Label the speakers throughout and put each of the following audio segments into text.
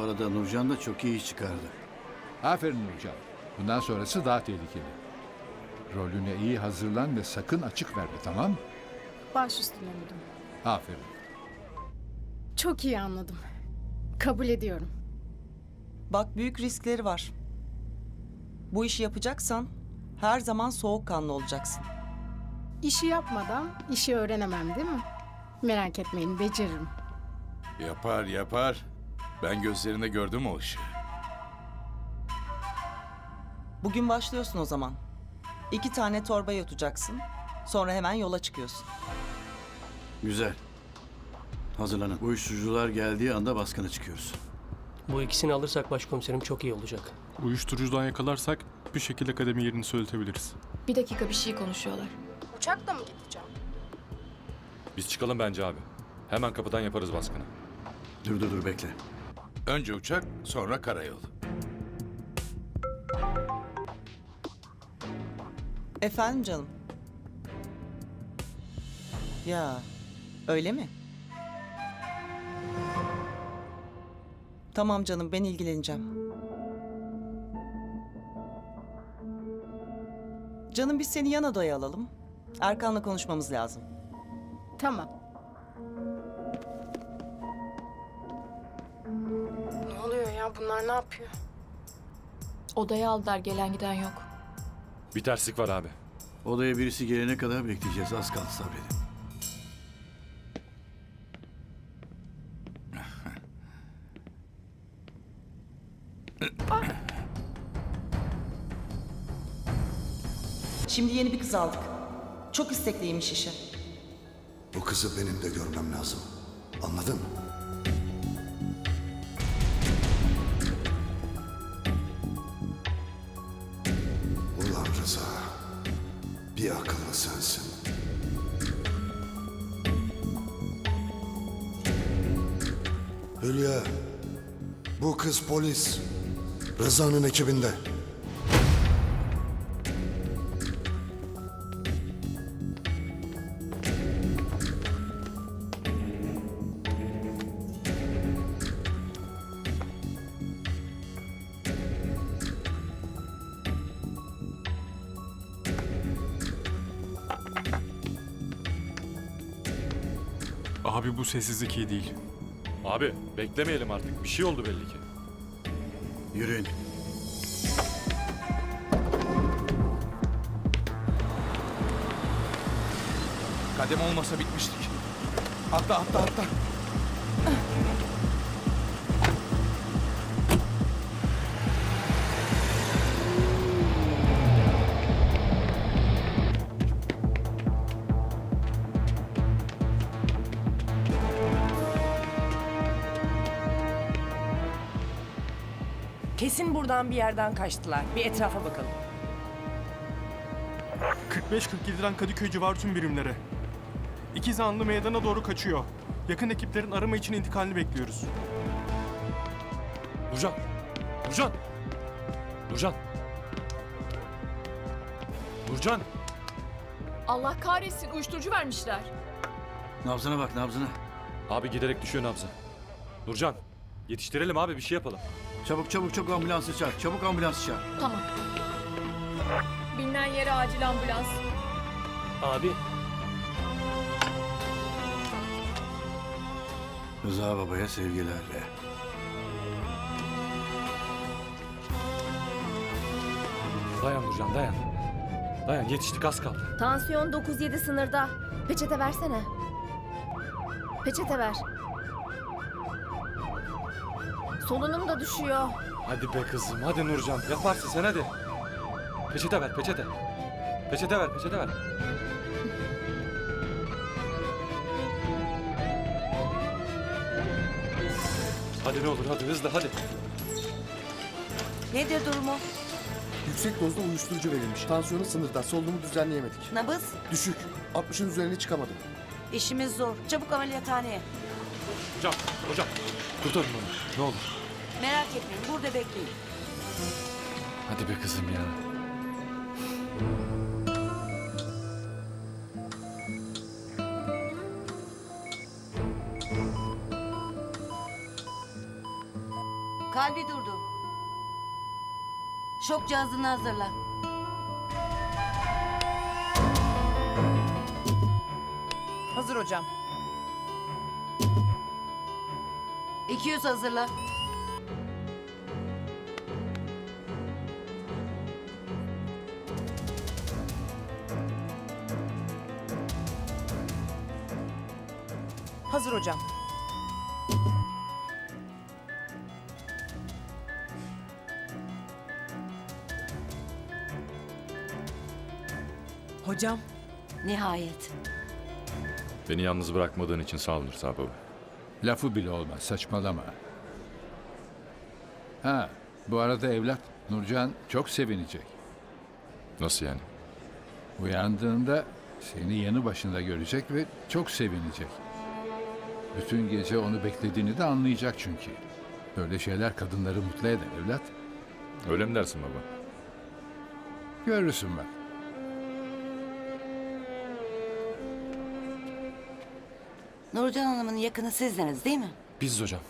Speaker 1: arada Nurcan da çok iyi iş çıkardı.
Speaker 2: Aferin Nurcan. Bundan sonrası daha tehlikeli. Rolüne iyi hazırlan ve sakın açık verme tamam mı?
Speaker 3: Baş üstüne müdürüm.
Speaker 2: Aferin.
Speaker 3: Çok iyi anladım. Kabul ediyorum.
Speaker 4: Bak büyük riskleri var. Bu işi yapacaksan her zaman soğukkanlı olacaksın.
Speaker 3: İşi yapmadan işi öğrenemem değil mi? Merak etmeyin beceririm.
Speaker 5: Yapar yapar. Ben gözlerinde gördüm o ışığı.
Speaker 4: Bugün başlıyorsun o zaman. İki tane torba yutacaksın. Sonra hemen yola çıkıyorsun.
Speaker 1: Güzel. Hazırlanın. Uyuşturucular geldiği anda baskına çıkıyoruz.
Speaker 6: Bu ikisini alırsak başkomiserim çok iyi olacak.
Speaker 7: Uyuşturucudan yakalarsak bir şekilde kademi yerini söyletebiliriz.
Speaker 8: Bir dakika bir şey konuşuyorlar.
Speaker 3: Uçakla mı gideceğim?
Speaker 9: Biz çıkalım bence abi. Hemen kapıdan yaparız baskını.
Speaker 1: Dur dur dur bekle.
Speaker 5: Önce uçak, sonra karayolu.
Speaker 4: Efendim canım. Ya öyle mi? Tamam canım ben ilgileneceğim. Canım biz seni yan odaya alalım. Erkan'la konuşmamız lazım.
Speaker 3: Tamam. Ya bunlar ne yapıyor?
Speaker 8: Odaya aldılar gelen giden yok.
Speaker 9: Bir terslik var abi.
Speaker 1: Odaya birisi gelene kadar bekleyeceğiz. Az kaldı sabredin.
Speaker 4: Şimdi yeni bir kız aldık. Çok istekliymiş işe.
Speaker 10: Bu kızı benim de görmem lazım. Anladın mı? Bir akıllı sensin. Hülya. Bu kız polis. Rıza'nın ekibinde.
Speaker 7: Abi bu sessizlik iyi değil.
Speaker 9: Abi beklemeyelim artık. Bir şey oldu belli ki.
Speaker 1: Yürüyün.
Speaker 5: Kadem olmasa bitmiştik. Atla atla atla.
Speaker 11: Kesin buradan bir yerden kaçtılar. Bir etrafa bakalım.
Speaker 7: 45-47'den Kadıköy civarı tüm birimlere. İki zanlı meydana doğru kaçıyor. Yakın ekiplerin arama için intikalini bekliyoruz.
Speaker 9: Nurcan! Nurcan! Nurcan! Nurcan!
Speaker 8: Allah kahretsin uyuşturucu vermişler.
Speaker 1: Nabzına bak nabzına.
Speaker 9: Abi giderek düşüyor nabzı. Nurcan! Yetiştirelim abi bir şey yapalım.
Speaker 1: Çabuk çabuk çabuk ambulansı çağır. Çabuk ambulansı çağır.
Speaker 8: Tamam. Bilinen yere acil ambulans.
Speaker 6: Abi
Speaker 1: Rıza babaya sevgilerle.
Speaker 9: Dayan Nurcan dayan. Dayan yetiştik az kaldı.
Speaker 8: Tansiyon 9-7 sınırda. Peçete versene. Peçete ver. Solunum da düşüyor.
Speaker 9: Hadi be kızım hadi Nurcan yaparsın sen hadi. Peçete ver peçete. Peçete ver peçete ver. Hadi ne olur hadi hızlı hadi.
Speaker 11: Nedir durumu?
Speaker 10: Yüksek dozda uyuşturucu verilmiş. Tansiyonu sınırda. Solunumu düzenleyemedik.
Speaker 11: Nabız?
Speaker 10: Düşük. 60'ın üzerine çıkamadım.
Speaker 11: İşimiz zor. Çabuk ameliyathaneye.
Speaker 9: Hocam hocam kurtarın onu ne olur.
Speaker 11: Merak etmeyin. Burada bekleyin.
Speaker 9: Hadi be kızım ya.
Speaker 11: Kalbi durdu. Şok cihazını hazırla.
Speaker 4: Hazır hocam.
Speaker 11: 200 hazırla.
Speaker 4: Hazır hocam. Hocam.
Speaker 11: Nihayet.
Speaker 5: Beni yalnız bırakmadığın için sağ ol Rıza baba.
Speaker 2: Lafı bile olmaz saçmalama. Ha bu arada evlat Nurcan çok sevinecek.
Speaker 5: Nasıl yani?
Speaker 2: Uyandığında seni yanı başında görecek ve çok sevinecek. Bütün gece onu beklediğini de anlayacak çünkü. Böyle şeyler kadınları mutlu eder evlat.
Speaker 5: Öyle mi dersin baba?
Speaker 2: Görürsün bak.
Speaker 11: Nurcan Hanım'ın yakını sizdiniz değil mi?
Speaker 9: Biz hocam.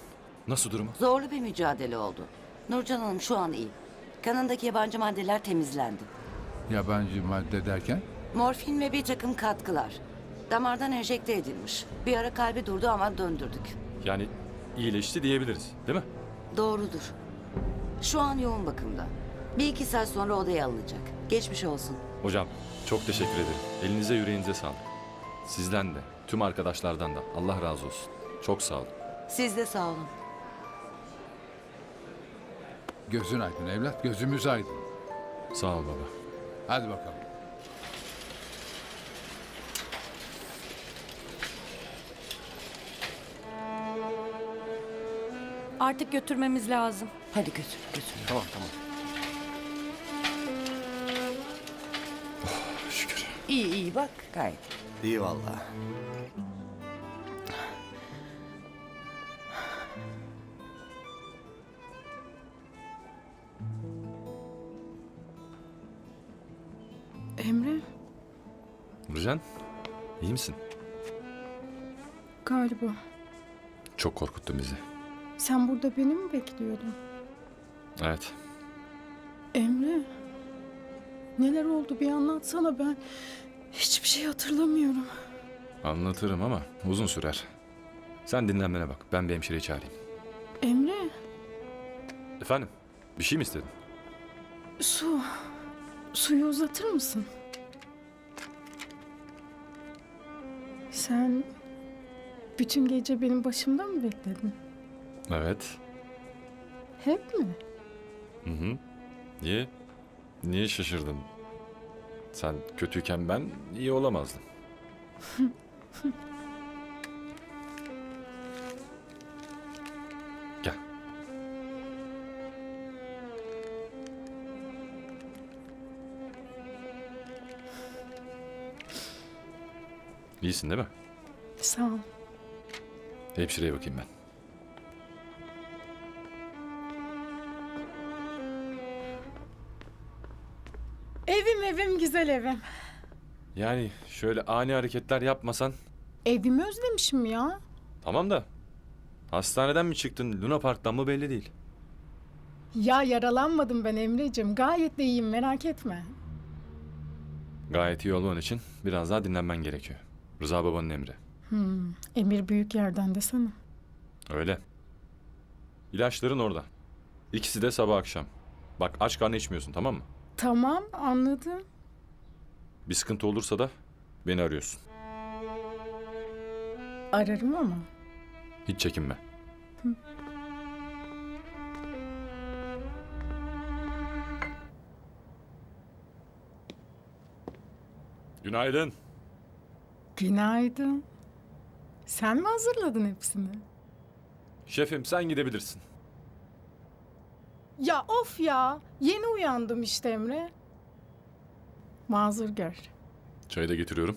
Speaker 9: Nasıl durumu?
Speaker 11: Zorlu bir mücadele oldu. Nurcan Hanım şu an iyi. Kanındaki yabancı maddeler temizlendi.
Speaker 2: Yabancı madde derken
Speaker 11: Morfin ve bir takım katkılar. Damardan enjekte edilmiş. Bir ara kalbi durdu ama döndürdük.
Speaker 9: Yani iyileşti diyebiliriz değil mi?
Speaker 11: Doğrudur. Şu an yoğun bakımda. Bir iki saat sonra odaya alınacak. Geçmiş olsun.
Speaker 9: Hocam çok teşekkür ederim. Elinize yüreğinize sağlık. Sizden de, tüm arkadaşlardan da Allah razı olsun. Çok sağ olun.
Speaker 11: Siz de sağ olun.
Speaker 2: gözün aydın evlat gözümüz aydın.
Speaker 9: Sağ ol baba.
Speaker 2: Hadi bakalım.
Speaker 11: Artık götürmemiz lazım. Hadi götür, götür.
Speaker 10: Tamam tamam.
Speaker 9: Şükür.
Speaker 11: İyi iyi bak gayet.
Speaker 10: İyi vallahi.
Speaker 3: Emre
Speaker 9: Nurcan, iyi misin?
Speaker 3: galiba.
Speaker 9: Çok korkuttun bizi.
Speaker 3: Sen burada beni mi bekliyordun?
Speaker 9: Evet.
Speaker 3: Emre. Neler oldu bir anlatsana ben. Hiçbir şey hatırlamıyorum.
Speaker 9: Anlatırım ama uzun sürer. Sen dinlenmene bak. Ben bir hemşireyi çağırayım.
Speaker 3: Emre.
Speaker 9: Efendim? Bir şey mi istedin?
Speaker 3: Su. Suyu uzatır mısın? Sen bütün gece benim başımda mı bekledin?
Speaker 9: Evet.
Speaker 3: Hep mi?
Speaker 9: Hı hı. Niye? Niye şaşırdın? Sen kötüyken ben iyi olamazdım. Gel. İyisin değil mi?
Speaker 3: Sağ ol.
Speaker 9: Hemşireye bakayım ben.
Speaker 3: Evim güzel evim.
Speaker 9: Yani şöyle ani hareketler yapmasan
Speaker 3: Evimi özlemişim ya.
Speaker 9: tamam da hastaneden mi çıktın Luna Park'tan mı belli değil.
Speaker 3: Ya yaralanmadım ben Emre'cim. Gayet de iyiyim merak etme.
Speaker 9: Gayet iyi olman için biraz daha dinlenmen gerekiyor. Rıza babanın emri.
Speaker 3: Hmm, Emir büyük yerden desene.
Speaker 9: Öyle. İlaçların orada. İkisi de sabah akşam. Bak aç karnı içmiyorsun tamam mı?
Speaker 3: Tamam anladım.
Speaker 9: Bir sıkıntı olursa da beni arıyorsun.
Speaker 3: Ararım ama.
Speaker 9: Hiç çekinme. Günaydın.
Speaker 3: Günaydın. Sen mi hazırladın hepsini?
Speaker 9: Şefim sen gidebilirsin.
Speaker 3: Ya of ya. Yeni uyandım işte Emre. Mazur gör.
Speaker 9: Çayı da getiriyorum.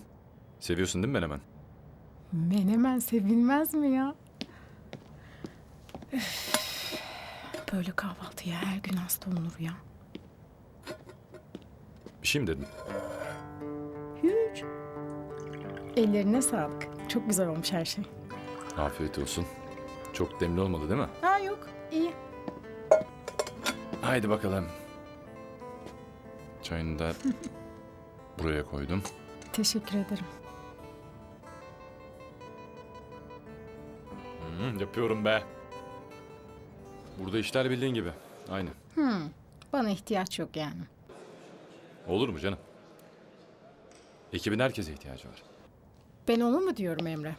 Speaker 9: Seviyorsun değil mi menemen?
Speaker 3: Menemen sevilmez mi ya? Üf. Böyle kahvaltıya her gün hasta olunur ya.
Speaker 9: Bir şey mi dedin?
Speaker 3: Hiç. Ellerine sağlık. Çok güzel olmuş her şey.
Speaker 9: Afiyet olsun. Çok demli olmadı değil mi?
Speaker 3: Ha.
Speaker 9: Haydi bakalım. Çayını da buraya koydum.
Speaker 3: Teşekkür ederim.
Speaker 9: Hı, yapıyorum be. Burada işler bildiğin gibi. Aynı.
Speaker 3: Bana ihtiyaç yok yani.
Speaker 9: Olur mu canım? Ekibin herkese ihtiyacı var.
Speaker 3: Ben onu mu diyorum Emre?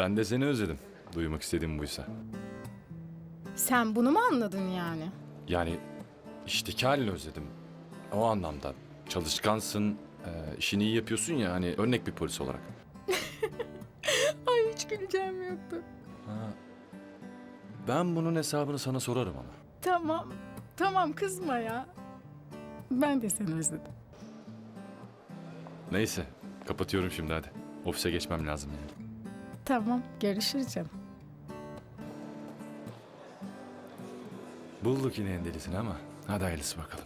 Speaker 9: Ben de seni özledim. Duymak istediğim buysa.
Speaker 3: Sen bunu mu anladın yani?
Speaker 9: Yani işteki halini özledim. O anlamda. Çalışkansın, e, işini iyi yapıyorsun ya hani örnek bir polis olarak.
Speaker 3: Ay hiç güleceğim yoktu.
Speaker 9: Ben bunun hesabını sana sorarım ama.
Speaker 3: Tamam. Tamam kızma ya. Ben de seni özledim.
Speaker 9: Neyse, kapatıyorum şimdi hadi. Ofise geçmem lazım yani.
Speaker 3: Tamam. Görüşürüz canım.
Speaker 9: Bulduk yine en delisini ama hadi hayırlısı bakalım.